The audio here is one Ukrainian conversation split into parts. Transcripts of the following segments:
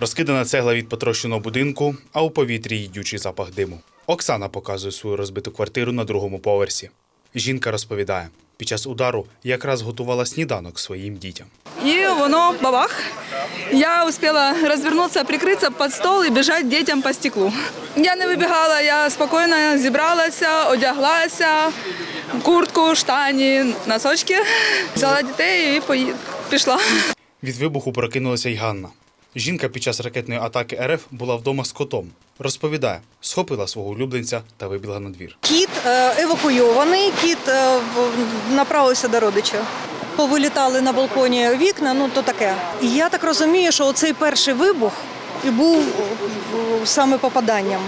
Розкидана цегла від потрощеного будинку, а у повітрі їдючий запах диму. Оксана показує свою розбиту квартиру на другому поверсі. Жінка розповідає, під час удару якраз готувала сніданок своїм дітям. И воно бабах. Я успела развернуться, прикрыться под стол и бежать детям по стеклу. Я не вибігала, я спокійно зібралася, одяглася, куртку, штані, носочки. Взяла дітей і пішла. Від вибуху прокинулася й Ганна. Жінка під час ракетної атаки РФ була вдома з котом. Розповідає, схопила свого улюбленця та вибігла на двір. Кіт е, евакуйований, кіт е, направився до родича. Повилітали на балконі вікна, ну то таке. І я так розумію, що оцей перший вибух і був саме попаданням.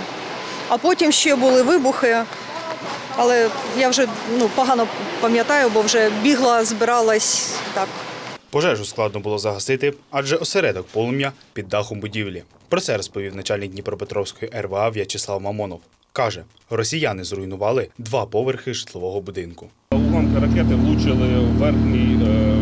А потім ще були вибухи, але я вже ну, погано пам'ятаю, бо вже бігла, збиралась так. Пожежу складно було загасити, адже осередок полум'я під дахом будівлі. Про це розповів начальник Дніпропетровської РВА В'ячеслав Мамонов. Каже, росіяни зруйнували два поверхи житлового будинку. Уламки ракети влучили в верхній, е,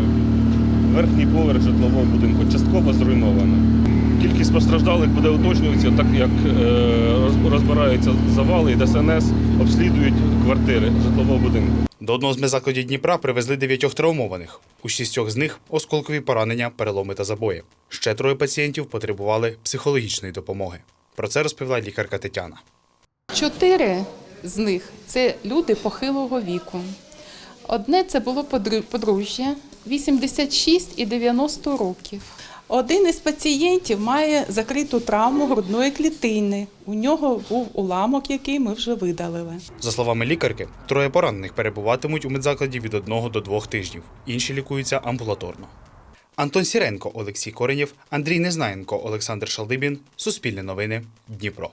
верхній поверх житлового будинку, частково зруйновано. Кількість постраждалих буде уточнюватися, так як е, розбираються завали і ДСНС обслідують квартири житлового будинку. До одного з медзакладів Дніпра привезли дев'ятьох травмованих. У шістьох з них осколкові поранення, переломи та забої. Ще троє пацієнтів потребували психологічної допомоги. Про це розповіла лікарка Тетяна. Чотири з них це люди похилого віку. Одне це було подружжя 86 і 90 років. Один із пацієнтів має закриту травму грудної клітини. У нього був уламок, який ми вже видалили. За словами лікарки, троє поранених перебуватимуть у медзакладі від одного до двох тижнів. Інші лікуються амбулаторно. Антон Сіренко, Олексій Коренєв, Андрій Незнаєнко, Олександр Шалдибін. Суспільне новини. Дніпро.